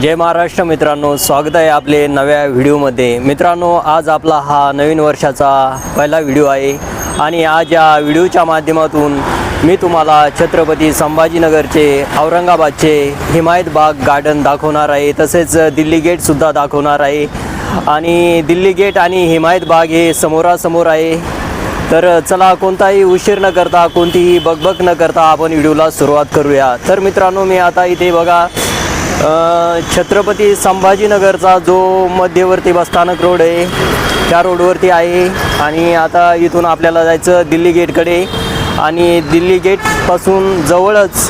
जय महाराष्ट्र मित्रांनो स्वागत आहे आपले नव्या व्हिडिओमध्ये. मित्रांनो आज आपला हा नवीन वर्षाचा पहिला व्हिडिओ आहे आणि आज या व्हिडिओच्या माध्यमातून मी तुम्हाला छत्रपती संभाजीनगरचे औरंगाबादचे हिमायत बाग गार्डन दाखवणार आहे तसेच दिल्ली गेटसुद्धा दाखवणार आहे. आणि दिल्ली गेट आणि हिमायत बाग हे समोरासमोर आहे. तर चला कोणताही उशीर न करता कोणतीही बकबक न करता आपण व्हिडिओला सुरुवात करूया. तर मित्रांनो मी आता इथे बघा छत्रपती संभाजीनगरचा जो मध्यवर्ती बसस्थानक रोड आहे त्या रोडवरती आहे आणि आता इथून आपल्याला जायचं दिल्ली गेटकडे आणि दिल्ली गेटपासून जवळच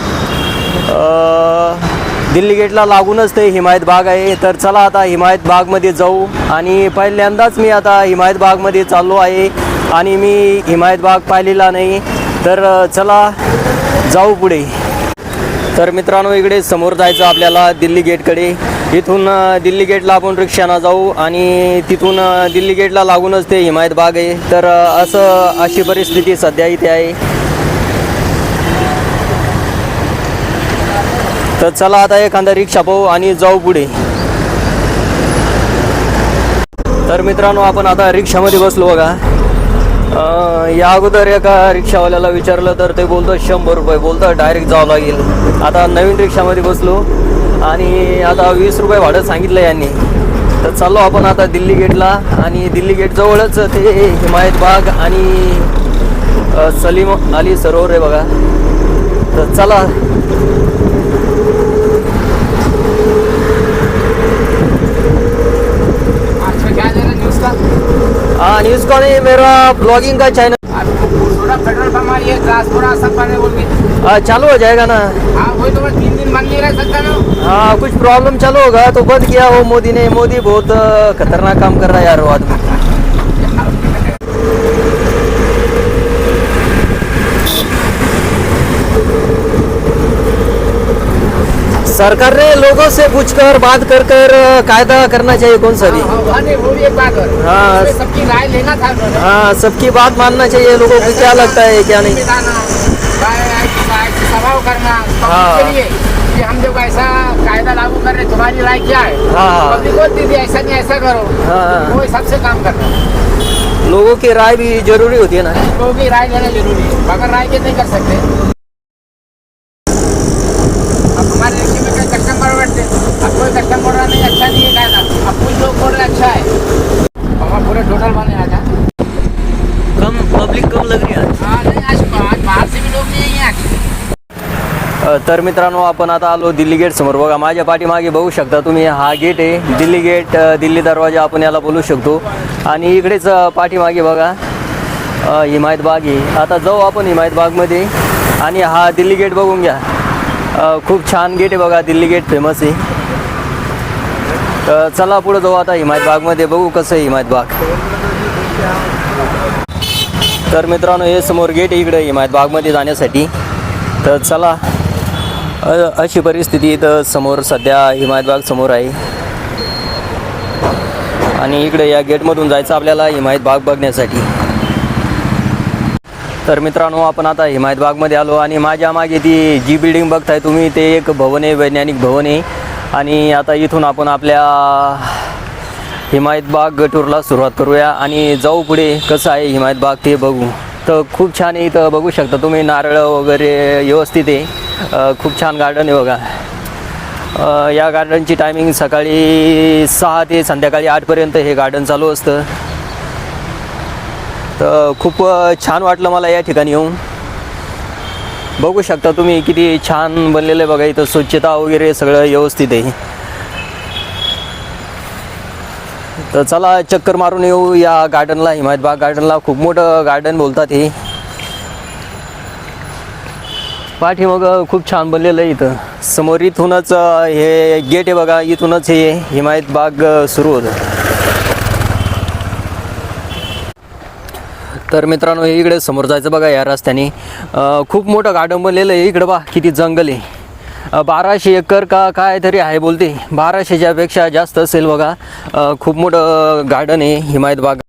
दिल्ली गेटला लागूनच ते हिमायत बाग आहे. तर चला आता हिमायत बागमध्ये जाऊ आणि पहिल्यांदाच मी आता हिमायत बागमध्ये चाललो आहे आणि मी हिमायत बाग पाहिलेला नाही. तर चला जाऊ पुढे. तर मित्रांनो इकडे समोर जायचं आपल्याला दिल्ली गेटकडे. इथून दिल्ली गेटला आपण रिक्षानं जाऊ आणि तिथून दिल्ली गेटला लागूनच ते हिमायत बाग आहे. तर असं अशी परिस्थिती सध्या इथे आहे. तर चला आता एखादा रिक्षा पाहू आणि जाऊ पुढे. तर मित्रांनो आपण आता रिक्षामध्ये बसलो बघा. या अगोदर एका रिक्षावाल्याला विचारलं तर ते बोलतं शंभर रुपये. बोलतं डायरेक्ट जावं लागेल. आता नवीन रिक्षामध्ये बसलो आणि आता वीस रुपये भाडं सांगितलं यांनी. तर चाललो आपण आता दिल्ली गेटला आणि दिल्ली गेटजवळच ते हिमायत बाग आणि सलीम अली सरोवर आहे बघा. तर चला आपका क्या दे रहा न्यूज का हाँ न्यूज़ कौन मेरा ब्लॉगिंग का चैनल आपको थोड़ा पेट्रोल पंप ये ट्रांसपोर्ट सब चालू हो जाएगा ना. हाँ वही तो मैं तीन दिन बंद नहीं रह सकता ना हाँ कुछ प्रॉब्लम चालू होगा तो बंद किया वो मोदी ने. मोदी बहुत खतरनाक काम कर रहा है यार वो आदमी. सरकार ने लोगों से पूछकर बात कर कर कायदा करना चाहिए कौन सा भी? हाँ, हाँ, है। हाँ। सबकी राय लेना था। हाँ सबकी बात मानना चाहिए लोगों को क्या लगता है क्या नहीं? करना। हाँ। लिए कि हम जब ऐसा कायदा लागू कर रहे तुम्हारी राय क्या है? हाँ। थी ऐसा नहीं ऐसा करो। हाँ। वो काम करना। लोगों की राय भी ज़रूरी होती है ना? लोगों की राय लेना ज़रूरी है। बगैर राय के नहीं कर सकते। तर मित्रांनो आपण आता आलो दिल्ली गेट समोर. बघा माझ्या पाठीमागे बघू शकता तुम्ही हा गेट आहे. दिल्ली गेट दिल्ली दरवाजा आपण याला बोलू शकतो. आणि इकडेच पाठीमागे बघा हिमायत बाग आहे. आता जाऊ आपण हिमायत बागमध्ये आणि हा दिल्ली गेट बघून घ्या. खूप छान गेट आहे बघा दिल्ली गेट फेमस आहे. तर चला पुढे जाऊ आता हिमायत बागमध्ये बघू कसं आहे हिमायत बाग. तर मित्रांनो हे समोर गेट आहे इकडे हिमायत बागमध्ये जाण्यासाठी. तर चला. अशी परिस्थिती इथं समोर सध्या हिमायतबाग समोर आहे. आणि इकडे या गेटमधून जायचं आपल्याला हिमायत बाग बघण्यासाठी. तर मित्रांनो आपण आता हिमायत बागमध्ये आलो आणि माझ्या मागे ती जी बिल्डिंग बघताय तुम्ही ते एक भवन आहे वैज्ञानिक भवन आहे. आणि आता इथून आपण आपल्या हिमायत बाग टूरला सुरुवात करूया. आणि जाऊ पुढे कसं आहे हिमायत बाग ते बघू. तर खूप छान आहे इथं बघू शकता तुम्ही नारळ वगैरे व्यवस्थित आहे. खूप छान गार्डन आहे बघा. या गार्डनची टायमिंग सकाळी सहा ते संध्याकाळी आठपर्यंत हे गार्डन चालू असतं. तर खूप छान वाटलं मला या ठिकाणी येऊन. बघू शकता तुम्ही किती छान बनलेलं आहे बघा इथं स्वच्छता वगैरे सगळं व्यवस्थित आहे. तर चला चक्कर मारून येऊ या गार्डनला हिमायतबाग गार्डनला खूप मोठं गार्डन बोलतात हे. पाठीमाग खूप छान बनलेलं आहे इथं. समोर इथूनच हे गेट आहे बघा इथूनच हे हिमायत बाग सुरू होतं. तर मित्रांनो हे इकडे समोर जायचं बघा या रस्त्याने. खूप मोठं गार्डन बनलेलं आहे इकडं बा किती जंगल आहे. बाराशे एकर का काय तरी आहे बोलते. बाराशेच्यापेक्षा जास्त असेल बघा. खूप मोठं गार्डन आहे हिमायत बाग.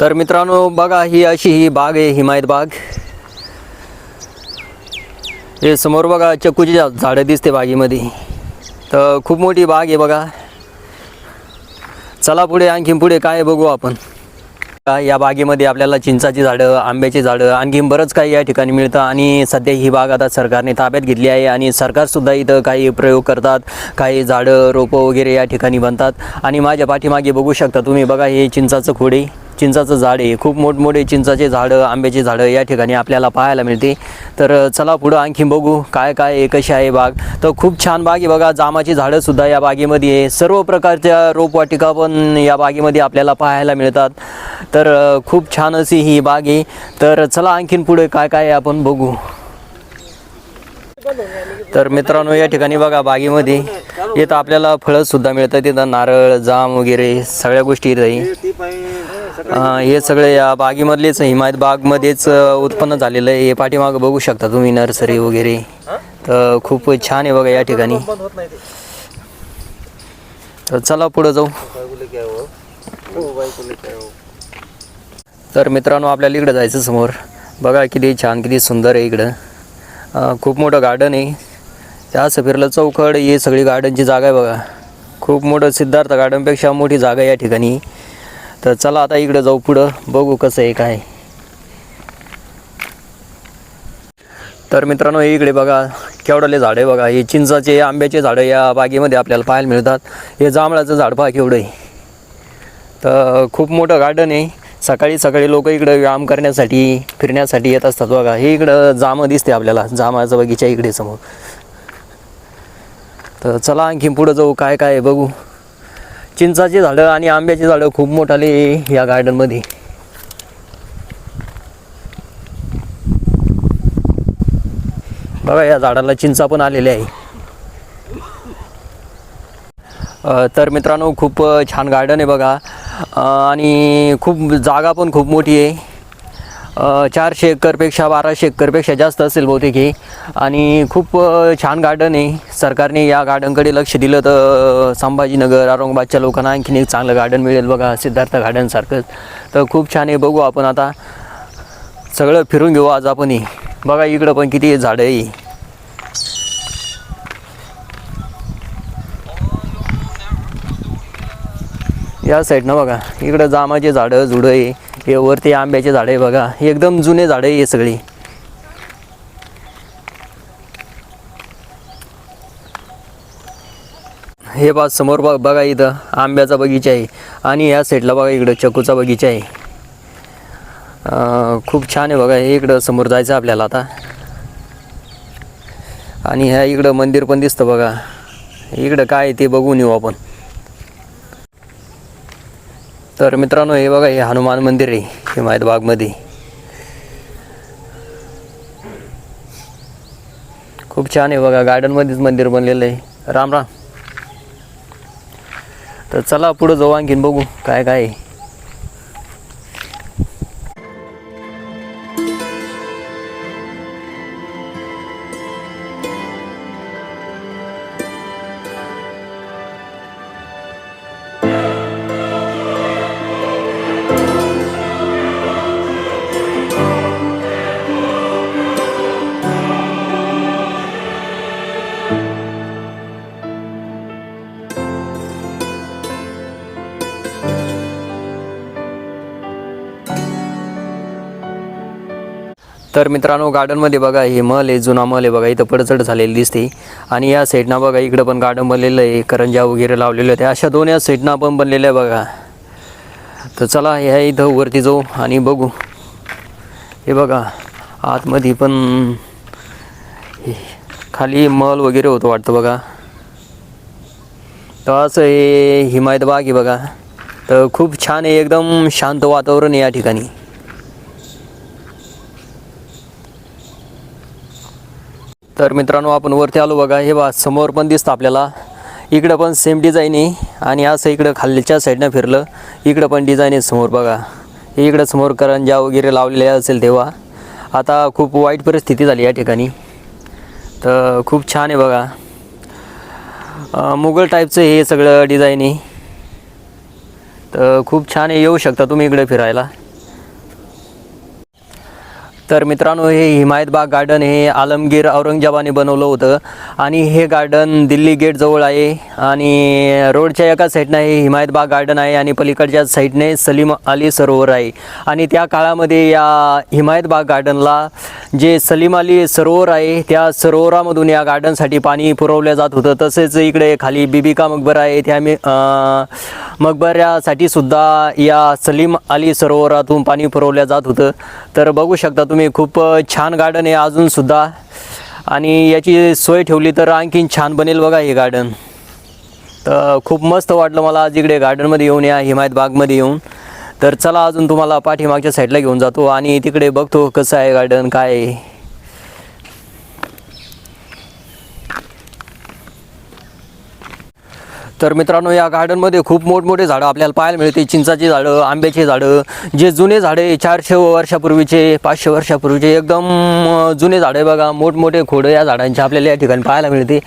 तर मित्रांनो बघा ही अशी ही बाग आहे हिमायत बाग. हे समोर बघा चकूची झाडं दिसते बागेमध्ये. तर खूप मोठी बाग आहे बघा. चला पुढे आणखीन पुढे काय बघू आपण. या बागेमध्ये आपल्याला चिंचाची झाडं आंब्याची झाडं आणखीन बरंच काही या ठिकाणी मिळतं. आणि सध्या ही बाग आता सरकारने ताब्यात घेतली आहे आणि सरकारसुद्धा इथं काही प्रयोग करतात. काही झाडं रोपं वगैरे या ठिकाणी बनतात. आणि माझ्या पाठीमागे बघू शकता तुम्ही बघा हे चिंचाचं खोडे. चिंचाचं झाड आहे. खूप मोठमोठे चिंचाचे झाडं आंब्याचे झाडं या ठिकाणी आपल्याला पाहायला मिळते. तर चला पुढं आणखी बघू काय काय आहे कशी आहे बाग. तर खूप छान बाग आहे बघा. जामाची झाडंसुद्धा या बागेमध्ये आहे. सर्व प्रकारच्या रोपवाटिका पण या बागेमध्ये आपल्याला पाहायला मिळतात. तर खूप छान अशी ही बाग आहे. तर चला आणखीन पुढे काय काय आहे आपण बघू. तर मित्रांनो या ठिकाणी बघा बागेमध्ये. इथं आपल्याला फळंसुद्धा मिळतात. तिथं नारळ जाम वगैरे सगळ्या गोष्टी इथं हे सगळे या बागेमधलेच हिमायत बागमध्येच उत्पन्न झालेलं आहे. हे पाठीमागं बघू शकता तुम्ही नर्सरी वगैरे. तर खूप छान आहे बघा या ठिकाणी. तर चला पुढं जाऊ. तर मित्रांनो आपल्याला इकडं जायचं समोर. बघा किती छान किती सुंदर आहे इकडं. खूप मोठं गार्डन आहे. त्या सफिरला चौकड हे सगळी गार्डनची जागा आहे बघा. खूप मोठं सिद्धार्थ गार्डनपेक्षा मोठी जागा आहे या ठिकाणी. तर चला आता इकडं जाऊ पुढं. बघू कसं आहे काय तर मित्रांनो हे इकडे बघा केवढले झाड आहे बघा. हे चिंचाचे आंब्याचे झाडं या बागेमध्ये आपल्याला पाहायला मिळतात. हे जांभळाचं झाड पहा केवढं आहे. तर खूप मोठं गार्डन आहे. सकाळी सकाळी लोक इकडं व्यायाम करण्यासाठी फिरण्यासाठी येत असतात बघा. हे इकडं जामं दिसते आपल्याला जामाचा बगीचा इकडे समोर. तर चला आणखी पुढं जाऊ काय काय बघू. चिंचाची झाडं आणि आंब्याची झाडं खूप मोठाले या गार्डनमध्ये बघा या झाडाला चिंचा पण आलेल्या आहे. तर मित्रांनो खूप छान गार्डन आहे बघा. आणि खूप जागा पण खूप मोठी आहे. चारशे एकरपेक्षा बाराशे एकरपेक्षा जास्त असेल बहुतेक हे. आणि खूप छान गार्डन आहे. सरकारने या गार्डनकडे लक्ष दिलं तर संभाजीनगर औरंगाबादच्या लोकांना आणखीन एक चांगलं गार्डन मिळेल बघा सिद्धार्थ गार्डनसारखंच तर खूप छान आहे. बघू आपण आता. सगळं फिरून घेऊ आज आपण हे. बघा इकडं पण किती झाडं आहे. या साईडनं बघा. इकडं जामाचे झाडं झुडं आहे. हे वरती आंब्याचे झाडं आहे बघा. एकदम जुने झाडं आहे हे सगळी. हे बा समोर बघ बघा इथं आंब्याचा बगीचा आहे. आणि ह्या साईडला बघा इकडं चकूचा बगीचा आहे. खूप छान आहे बघा हे इकडं समोर जायचं आपल्याला आता. आणि ह्या इकडं मंदिर पण दिसतं बघा. इकडं काय आहे ते बघून येऊ आपण. तर मित्रांनो हे बघा हे हनुमान मंदिर आहे हिमायत बागमध्ये. खूप छान आहे बघा गार्डनमध्येच मंदिर बनलेलं आहे. राम राम. तर चला पुढं जाऊ आणखीन बघू काय काय आहे. तर मित्रांनो गार्डनमध्ये बघा हे मल आहे जुना मल आहे बघा इथं पडचड झालेली दिसते. आणि या साईडनं बघा इकडं पण गार्डन बनलेलं आहे करंजा वगैरे लावलेलं आहे अशा दोन या साईडनं पण बनलेल्या आहे बघा. तर चला ह्या इथं वरती जाऊ आणि बघू. हे बघा आतमध्ये पण खाली मल वगैरे होतं वाटतं बघा. तर असं हे हिमायत बाग आहे बघा. तर खूप छान आहे एकदम शांत वातावरण आहे या ठिकाणी. तर मित्रांनो आपण वरती आलो बघा. हे बा समोर पण दिसतं आपल्याला. इकडं पण सेम डिझाईन आहे. आणि असं इकडं खालच्या साईडनं फिरलं इकडं पण डिझाईन आहे समोर बघा. हे इकडं समोर करंजा वगैरे लावलेल्या असेल तेव्हा. आता खूप वाईट परिस्थिती झाली या ठिकाणी. तर खूप छान आहे बघा. मुघल टाईपचं हे सगळं डिझाईन आहे. तर खूप छान आहे. येऊ शकता तुम्ही इकडे फिरायला. तर मित्रांनो हे हिमायतबाग गार्डन हे आलमगीर औरंगजेबाने बनवलं होतं. आणि हे गार्डन दिल्ली गेटजवळ आहे. आणि रोडच्या एका साईडनं हे हिमायतबाग गार्डन आहे आणि पलीकडच्या साईडने सलीम अली सरोवर आहे. आणि त्या काळामध्ये या हिमायतबाग गार्डनला जे सलीम अली सरोवर आहे त्या सरोवरामधून या गार्डनसाठी पाणी पुरवलं जात होतं. तसेच इकडे खाली बिबिका मकबरा आहे. त्या मी मकबऱ्यासाठी सुद्धा या सलीम अली सरोवरातून पाणी पुरवलं जात होतं. तर बघू शकता तुम्ही खूप छान गार्डन आहे अजूनसुद्धा आणि याची सोय ठेवली तर आणखीन छान बनेल बघा हे गार्डन तर खूप मस्त वाटलं मला आज इकडे गार्डनमध्ये येऊन या हिमायत बागमध्ये येऊन. तर चला अजून तुम्हाला पाठीमागच्या साईडला घेऊन जातो आणि तिकडे बघतो कसं आहे गार्डन काय आहे. तर मित्रांनो या गार्डनमध्ये खूप मोठमोठे झाडं आपल्याला पाहायला मिळते चिंचाची झाडं आंब्याची झाडं जे जुने झाडे चारशे वर्षापूर्वीचे पाचशे वर्षापूर्वीचे एकदम जुने झाडं आहे बघा. मोठमोठे खोडं या झाडांचे आपल्याला या ठिकाणी पाहायला मिळते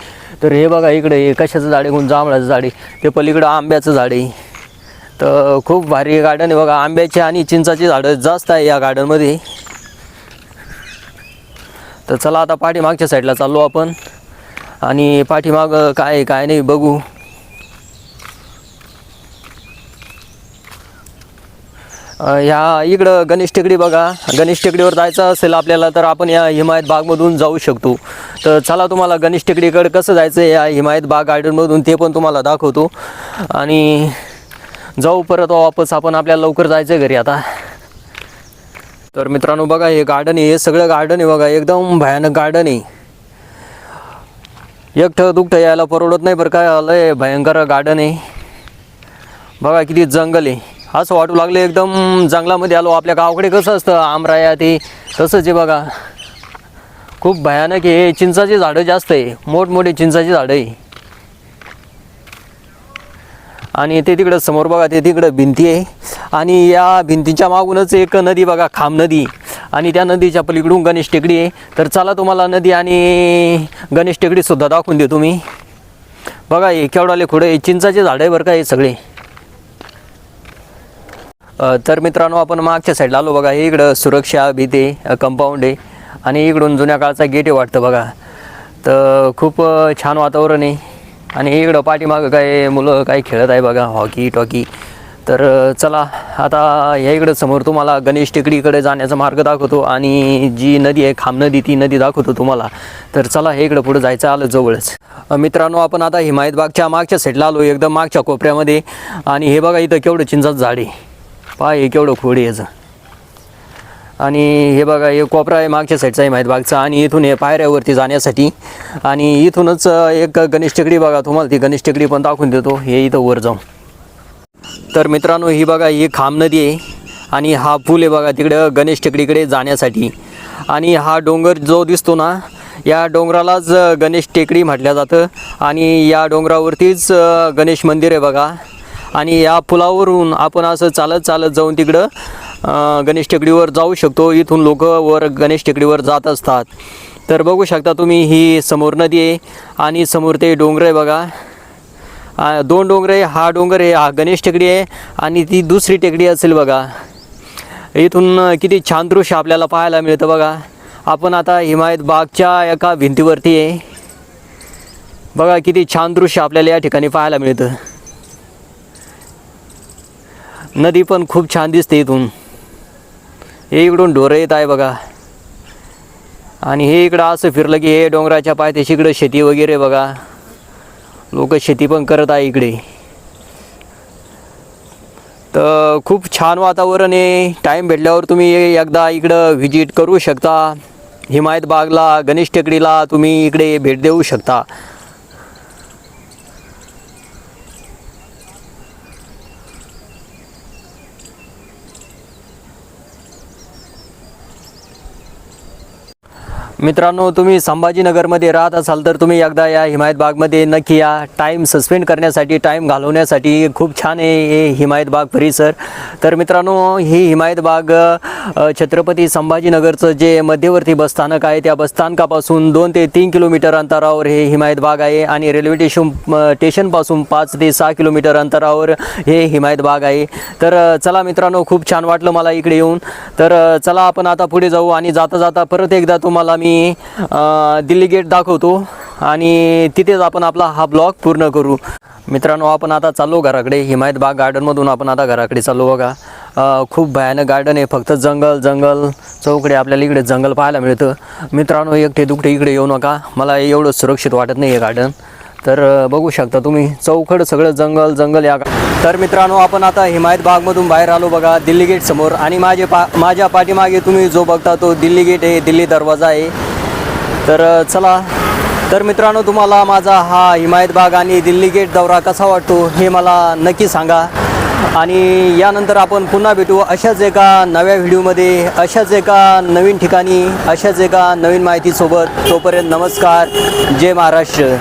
तर हे बघा इकडे कशाचं झाड आहे? कोण जांभळाचं झाड आहे? ते पलीकडं आंब्याचं झाड आहे. तर खूप भारी गार्डन आहे बघा. आंब्याची आणि चिंचाची झाडं जास्त आहे या गार्डनमध्ये तर चला आता पाठीमागच्या साईडला चाललो आपण. आणि पाठीमाग काय आहे, काय नाही बघू. ह्या इकडं गणेश टेकडी बघा. गणेश टेकडीवर जायचं असेल आपल्याला तर आपण या हिमायत बागमधून जाऊ शकतो. तर चला तुम्हाला गणेश टेकडीकडे कसं जायचं या हिमायत बाग गार्डनमधून ते पण तुम्हाला दाखवतो. आणि जाऊ परत वापस आपण आपल्याला लवकर जायचं आहे घरी आता. तर मित्रांनो बघा हे गार्डन आहे. हे सगळं गार्डन आहे बघा. एकदम भयानक गार्डन आहे. एकठं दुखठं यायला परवडत नाही बरं काय लय भयंकर गार्डन आहे. बघा किती जंगल आहे. असं वाटू लागलं एकदम जंगलामध्ये आलो. आपल्या गावाकडे कसं असतं आमराया ते तसंच आहे बघा. खूप भयानक आहे. चिंचाची झाडं जास्त आहे. मोठमोठी चिंचाची झाडं आहे. आणि ते तिकडं समोर बघा ते तिकडं भिंती आहे. आणि या भिंतीच्या मागूनच एक नदी बघा खाम नदी. आणि त्या नदीच्या पलीकडून गणेश टेकडी आहे. तर चला तुम्हाला नदी आणि गणेश टेकडीसुद्धा दाखवून देतो मी. बघा हे केवढाले खुडे चिंचाचे झाडं आहे बरं का हे सगळे. तर मित्रांनो आपण मागच्या साईडला आलो बघा. हे इकडं सुरक्षा भीती कंपाऊंड आहे. आणि इकडून जुन्या काळचा गेट आहे वाटतं बघा. तर खूप छान वातावरण आहे. आणि इकडं पाठीमागं काय मुलं काय खेळत आहे बघा. हॉकी टॉकी. तर चला आता ह्या इकडं समोर तुम्हाला गणेश टेकडीकडे जाण्याचा मार्ग दाखवतो. आणि जी नदी आहे खाम नदी ती नदी दाखवतो तुम्हाला. तर चला हे इकडं पुढं जायचं आलं जवळच. मित्रांनो आपण आता हिमायतबागच्या मागच्या साईडला आलो. एकदम मागच्या कोपऱ्यामध्ये. आणि हे बघा इथं केवढं चिंचाचं झाड आहे. पहा हे केवढं खोड याचं. आणि हे बघा हे कोपरा आहे मागच्या साईडचा आहे माहीत बागचा. आणि इथून हे पायऱ्यावरती जाण्यासाठी. आणि इथूनच एक गणेश टेकडी बघा तुम्हाला ती गणेश टेकडी पण दाखवून देतो. हे इथं वर जाऊन. तर मित्रांनो ही बघा ही खाम नदी आहे. आणि हा पूल आहे बघा तिकडं गणेश टेकडीकडे जाण्यासाठी. आणि हा डोंगर जो दिसतो ना या डोंगरालाच गणेश टेकडी म्हटलं जातं. आणि या डोंगरावरतीच गणेश मंदिर आहे बघा. आणि या पुलावरून आपण असं चालत चालत जाऊन तिकडं गणेश टेकडीवर जाऊ शकतो. इथून लोक वर गणेश टेकडीवर जात असतात. तर बघू शकता तुम्ही ही समोर नदी आहे आणि समोर ते डोंगर आहे बघा. दोन डोंगर आहे हा डोंगर आहे हा गणेश टेकडी आहे आणि ती दुसरी टेकडी असेल बघा. इथून किती छान दृश्य आपल्याला पाहायला मिळतं बघा. आपण आता हिमायत बागच्या एका भिंतीवरती आहे. बघा किती छान दृश्य आपल्याला या ठिकाणी पाहायला मिळतं. नदी पण खूप छान दिसते इथून. हे इकडून ढोरं येत आहे बघा. आणि हे इकडं असं फिरलं की हे डोंगराच्या पायथ्याशी इकडं शेती वगैरे बघा. लोक शेती पण करत आहे इकडे. तर खूप छान वातावरण आहे. टाईम भेटल्यावर तुम्ही एकदा इकडं व्हिजिट करू शकता. हिमायत बागला गणेश टेकडीला तुम्ही इकडे भेट देऊ शकता. मित्रांनो तुम्ही संभाजीनगरमध्ये राहत असाल तर तुम्ही एकदा या हिमायत बागमध्ये नक्की या. टाईम सस्पेंड करण्यासाठी टाईम घालवण्यासाठी खूप छान आहे हे हिमायत बाग परिसर. तर मित्रांनो ही हिमायत बाग छत्रपती संभाजीनगरचं जे मध्यवर्ती बसस्थानक आहे त्या बसस्थानकापासून दोन ते तीन किलोमीटर अंतरावर हे हिमायत बाग आहे आणि रेल्वे स्टेशन स्टेशनपासून पाच ते सहा किलोमीटर अंतरावर हे हिमायत बाग आहे. तर चला मित्रांनो खूप छान वाटलं मला इकडे येऊन. तर चला आपण आता पुढे जाऊ आणि जाता जाता परत एकदा तुम्हाला मी आणि दिल्ली गेट दाखवतो आणि तिथेच आपण आपला हा ब्लॉग पूर्ण करू. मित्रांनो आपण आता चाललो घराकडे हिमायत बाग गार्डनमधून आपण आता घराकडे चाललो बघा. खूप भयानक गार्डन आहे फक्त जंगल जंगल चौकडे आपल्याला इकडे जंगल पाहायला मिळतं. मित्रांनो एकटे दुकटे इकडे येऊ नका. मला एवढं सुरक्षित वाटत नाही आहे गार्डन तर बघू शकता तुम्ही चौकड सगळं जंगल जंगल या गा- तर मित्रांनो आपण आता हिमायत बागमधून बाहेर आलो बघा दिल्ली गेट समोर. आणि माझे पा माझ्या पाठीमागे तुम्ही जो बघता तो दिल्ली गेट आहे दिल्ली दरवाजा आहे. तर चला. तर मित्रांनो तुम्हाला माझा हा हिमायत बाग आणि दिल्ली गेट दौरा कसा वाटतो हे मला नक्की सांगा. आणि यानंतर आपण पुन्हा भेटू अशाच एका नव्या व्हिडिओमध्ये अशाच एका नवीन ठिकाणी अशाच एका नवीन माहितीसोबत. तोपर्यंत नमस्कार. जय महाराष्ट्र.